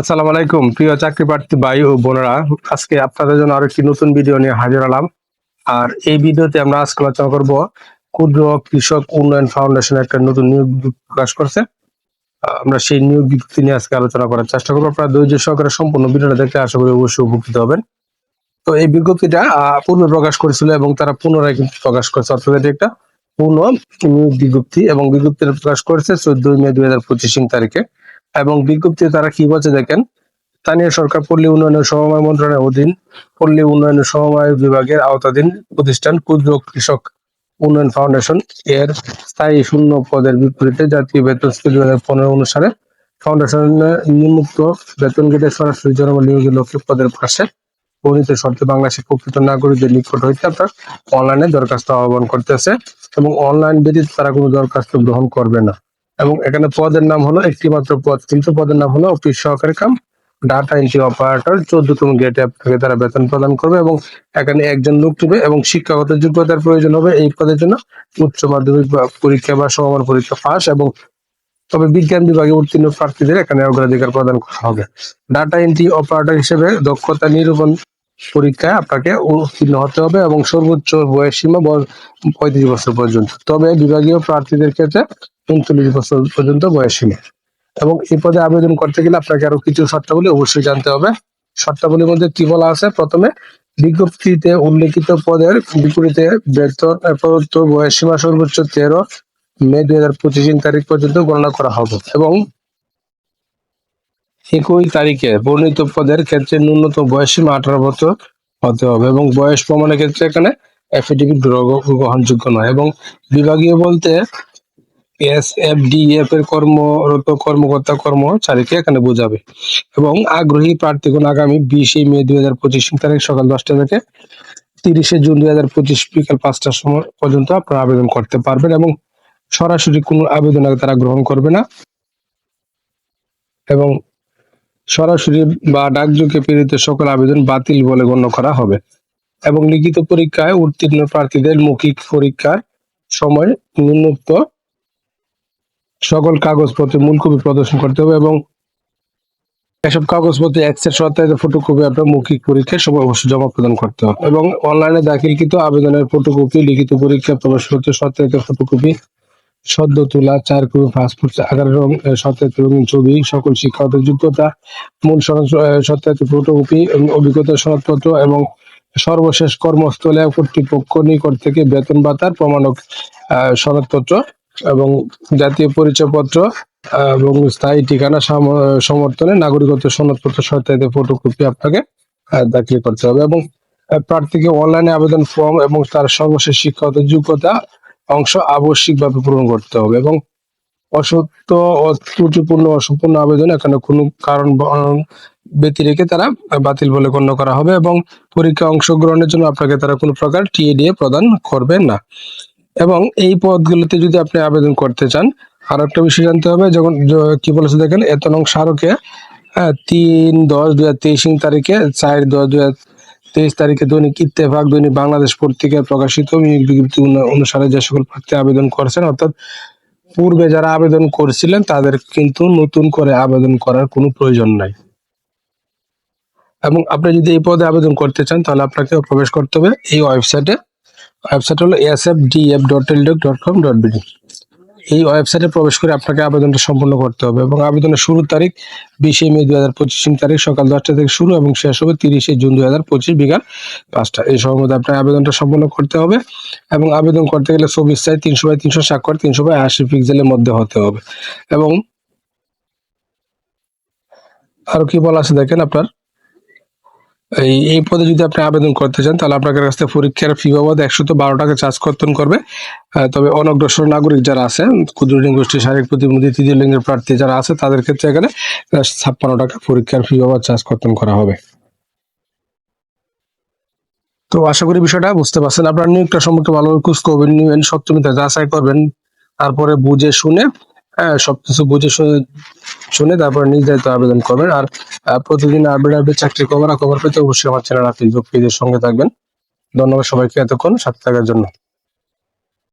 আসসালামু আলাইকুম। প্রিয় চাকরি প্রার্থী ভাই ও বোনেরা, আজকে আপনাদের জন্য আরও একটি নতুন ভিডিও নিয়ে হাজির হলাম। আর এই ভিডিওতে আমরা আজকে আলোচনা করব ক্ষুদ্র কৃষক উন্নয়ন ফাউন্ডেশন একটা নতুন নিয়োগ প্রকাশ করছে। আমরা সেই নিয়োগ বিজ্ঞপ্তি নিয়ে আজকে আলোচনা করার চেষ্টা করব। আপনারা ধৈর্য সহকারে সম্পূর্ণ ভিডিওটা দেখতে আশা করি অবশ্যই উপকৃত হবেন। তো এই বিজ্ঞপ্তিটা পূর্বে প্রকাশ করেছিল এবং তারা পুনরায় কিন্তু প্রকাশ করেছে। অর্থাৎ এটি একটা পূর্ণ নিয়োগ বিজ্ঞপ্তি এবং বিজ্ঞপ্তিটা প্রকাশ করেছে চোদ্দই মে দুই হাজার পঁচিশ তারিখে। এবং বিজ্ঞপ্তিতে তারা কি বলছে দেখেন? স্থানীয় সরকার পল্লী উন্নয়ন সমবায় মন্ত্রণালয়ের অধীন পল্লী উন্নয়ন সমবায় বিভাগের আওতাধীন প্রতিষ্ঠান ক্ষুদ্র কৃষক উন্নয়ন ফাউন্ডেশন এর স্থায়ী শূন্য পদের বিপরীতে জাতীয় বেতন স্কেল দুই হাজার পনেরো অনুসারে ফাউন্ডেশনের নিমুক্ত বেতন কেটে সরাসরি জনবল নিয়োগের লক্ষ্যে পদের পাশে বর্ণিত শর্তে বাংলাদেশের প্রকৃত নাগরিকদের নিকট হইতে আপনার অনলাইনে দরখাস্ত আহ্বান করতেছে এবং অনলাইন ব্যতীত তারা কোনো দরখাস্ত গ্রহণ করবে না। এবং এখানে পদের নাম হলো একটি মাত্র পদ, কিন্তু পদের নাম হলো অফিস সহকারী কাম, ডাটা এন্ট্রি অপারেটর চোদ্দতম গেটে আপনাকে তারা বেতন প্রদান করবে এবং এখানে একজন লোক নেবে এবং শিক্ষাগত যোগ্যতার প্রয়োজন হবে এই পদের জন্য উচ্চ মাধ্যমিক পরীক্ষা বা সমমান পরীক্ষা পাস এবং তবে বিজ্ঞান বিভাগে উত্তীর্ণ প্রার্থীদের এখানে অগ্রাধিকার প্রদান করা হবে। ডাটা এন্ট্রি অপারেটর হিসেবে দক্ষতা নিরূপণ পরীক্ষায় আপনাকে উত্তীর্ণ হতে হবে এবং সর্বোচ্চ বয়স সীমা পঁয়ত্রিশ বছর পর্যন্ত। তবে বিভাগীয় প্রার্থীদের ক্ষেত্রে উনচল্লিশ বছর পর্যন্ত বয়স এবং এই পদে আবেদন করতে গেলে আপনাকে আরও কিছু শর্তাবলী অবশ্যই জানতে হবে। শর্তাবলীর মধ্যে কি বলা আছে? প্রথমে, বিজ্ঞপ্তিতে উল্লেখিত পদের বিপরীতে বেতন প্রদত্ত বয়স সীমা সর্বোচ্চ তেরো মে দুই হাজার পঁচিশ তারিখ পর্যন্ত গণনা করা হবে। এবং একই তারিখে বর্ণিত পদের ক্ষেত্রে ন্যূনতম বয়স সীমা আঠারো বছর হতে হবে এবং বয়স প্রমাণের ক্ষেত্রে এখানে এফিডেভিট গ্রহণযোগ্য নয়। এবং বিভাগীয় বলতে এস এফ ডি এফ এর কর্মরত কর্মকর্তা কর্মচারীকে এখানে বোঝাবে। এবং আগ্রহী প্রার্থীগণ আগামী বিশে মে দুই হাজার পঁচিশ তারিখ সকাল দশটা থেকে তিরিশে জুন দুই হাজার পঁচিশ বিকাল পাঁচটার সময় পর্যন্ত আপনারা আবেদন করতে পারবেন এবং সরাসরি কোনো আবেদন তারা গ্রহণ করবে না। এবং সরাসরি বা ডাকযোগে প্রেরিত সকল আবেদন বাতিল বলে গণ্য করা হবে। এবং লিখিত পরীক্ষায় উত্তীর্ণ প্রার্থীদের মৌখিক পরীক্ষার সময় নিম্নোক্ত সকল কাগজপত্রের মূল কপি প্রদর্শন করতে হবে এবং এসব কাগজপত্রে এক্সের সত্যায়িত ফটোকপি আপনার মৌখিক পরীক্ষার সময় অবশ্যই জমা প্রদান করতে হবে এবং অনলাইনে দাখিলকৃত আবেদনের ফটোকপি লিখিত পরীক্ষা প্রবেশপত্র সত্যায়িত ফটোকপি সদ্য তোলা, চার কপি পাসপোর্ট আকার রং সত্যায়িত রঙিন ছবি, সকল শিক্ষাগত যোগ্যতা, মূল সত্যায়িত ফটোকপি অভিজ্ঞতা সনদপত্র এবং সর্বশেষ কর্মস্থলে কর্তৃপক্ষ নিকট থেকে বেতন ভাতার প্রমাণক সনদপত্র এবং জাতীয় পরিচয়পত্র এবং স্থায়ী ঠিকানা সমর্থনে নাগরিকত্ব সনদপত্র সত্যায়িত ফটোকপি আপনাকে দাখিল করতে হবে এবং প্রার্থীকে অনলাইনে আবেদন ফর্ম এবং তার সর্বশেষ শিক্ষাগত যোগ্যতা অংশ আবশ্যিকভাবে পূরণ করতে হবে এবং অসত্য ত্রুটিপূর্ণ অসম্পূর্ণ আবেদন এখানে কোনো কারণ ব্যতি রেখে তারা বাতিল বলে গণ্য করা হবে এবং পরীক্ষা অংশগ্রহণের জন্য আপনাকে তারা কোনো প্রকার টিএডিএ প্রদান করবে না। এবং এই পদগুলোতে যদি আপনি আবেদন করতে চান আর একটা বিষয় জানতে হবে যখন কি বলেছে দেখেন এত নং হ্যাঁ, তিন দশ দু হাজার তেইশ তারিখে চার দশ হাজার তেইশ তারিখে দৈনিক ইত্তেফাক দৈনিক বাংলাদেশ পত্রিকায় প্রকাশিত বিজ্ঞপ্তি অনুসারে যে সকল প্রার্থী আবেদন করেছেন অর্থাৎ পূর্বে যারা আবেদন করেছিলেন তাদের কিন্তু নতুন করে আবেদন করার কোনো প্রয়োজন নাই। এবং আপনি যদি এই পদে আবেদন করতে চান তাহলে আপনাকে প্রবেশ করতে হবে এই ওয়েবসাইটে। ওয়েবসাইট হলো S F D F dot dot com dot BD এই ওয়েবসাইটে প্রবেশ করে আপনাকে আবেদনটা সম্পন্ন করতে হবে এবং আবেদনের শুরুর তারিখ বিশে মে দু হাজার পঁচিশ তারিখ সকাল দশটা থেকে শুরু এবং শেষ হবে তিরিশে জুন দু হাজার পঁচিশ বিকাল পাঁচটা। এই সময়ের মধ্যে আপনার আবেদনটা সম্পন্ন করতে হবে এবং আবেদন করতে গেলে চব্বিশ সাইজ তিনশো বাই তিনশো স্বাক্ষর তিনশো বাই আশি পিক্সেলের মধ্যে হতে হবে। এবং আরও কি বলা আছে দেখেন আপনার? এই এই পদে যদি আপনি আবেদন করতে চান, তাহলে আপনার কাছ পরীক্ষার ফি বাবদ একশত বারো টাকা চার্জ কর্তন করবে। তবে অনগ্রসর নাগরিক যারা আছে, ক্ষুদ্র লিঙ্গ গোষ্ঠী শারীরিক প্রতিবন্ধী, তৃতীয় লিঙ্গের প্রার্থী যারা আছে, তাদের ক্ষেত্রে এখানে ছাপ্পান্ন টাকা পরীক্ষার ফি বাবদ চার্জ কর্তন করা হবে। তো আশা করি বিষয়টা বুঝতে পারছেন। আপনার নিয়োগটা সম্পর্কে ভালোভাবে খোঁজ করবেন, নিবেন সপ্তমীতে যাচাই করবেন, তারপরে বুঝে শুনে হ্যাঁ সবকিছু বুঝে শুনে শুনে তারপরে নির্ধারিত আবেদন করবেন। আর প্রতিদিন আপডেট আপডেট চাকরি খবর খবর পেতে অবশ্যই আমার চ্যানেল ফেসবুক পেজের সঙ্গে থাকবেন। ধন্যবাদ সবাইকে এতক্ষণ সাথে থাকার জন্য।